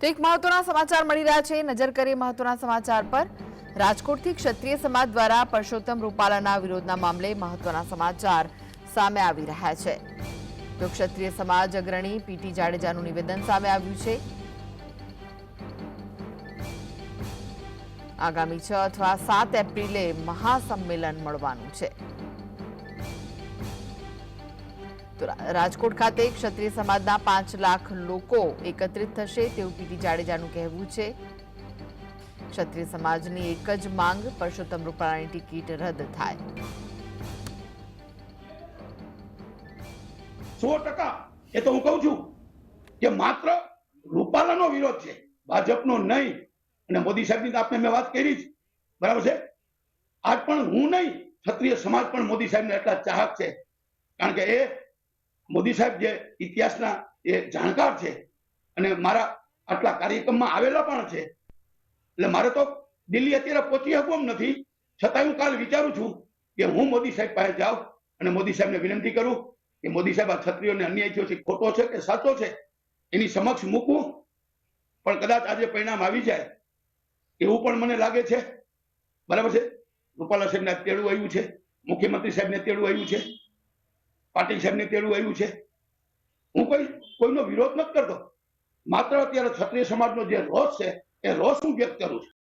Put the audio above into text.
તો એક મહત્વના સમાચાર મળી રહ્યા છે. નજર કરીએ મહત્વના સમાચાર પર. રાજકોટથી ક્ષત્રિય સમાજ દ્વારા પરસોત્તમ રૂપાલાના વિરોધના મામલે મહત્વના સમાચાર સામે આવી રહ્યા છે. તો ક્ષત્રિય સમાજ અગ્રણી પીટી જાડેજાનું નિવેદન સામે આવ્યું છે. આગામી છ અથવા સાત એપ્રિલે મહાસંમેલન મળવાનું છે. રાજકોટ ખાતે ક્ષત્રિય સમાજના પાંચ લાખ લોકો એકત્રિત થશે તેવું પીટી જાડેજાનું કહેવું છે. ક્ષત્રિય સમાજની એક જ માંગ, પરસોત્તમ રૂપાલાની ટિકિટ રદ થાય. સો ટકા. એ તો હું કહું છું કે માત્ર રૂપાલાનો વિરોધ છે, ભાજપનો નહીં. અને મોદી સાહેબની આપને મેં વાત કરી જ. બરાબર છે? આજ પણ હું નહીં, ક્ષત્રિય સમાજ પણ મોદી સાહેબને એટલા ચાહક છે. કારણ કે એ મોદી સાહેબ જે ઇતિહાસના એ જાણકાર છે અને મારા આટલા કાર્યક્રમમાં આવેલા પણ છે. એટલે મારે તો દિલ્હી અત્યારે પહોંચી શકવું નથી. છતાં હું કાલ વિચારું છું કે હું મોદી સાહેબ પાસે જાઉં અને મોદી સાહેબને વિનંતી કરું કે મોદી સાહેબ આ છત્રીઓને અન્યાય છે, ખોટો છે કે સાચો છે, એની સમક્ષ મૂકવું પણ કદાચ આજે પરિણામ આવી જાય એવું પણ મને લાગે છે. બરાબર છે? રૂપાલા સાહેબને તેડું આવ્યું છે. મુખ્યમંત્રી સાહેબને તેડું આવ્યું છે. પાટીલ સાહેબને તેડું આવ્યું છે. હું કોઈ, કોઈનો વિરોધ નથી કરતો. માત્ર અત્યારે ક્ષત્રિય સમાજનો જે રોષ છે, એ રોષ હું વ્યક્ત કરું છું.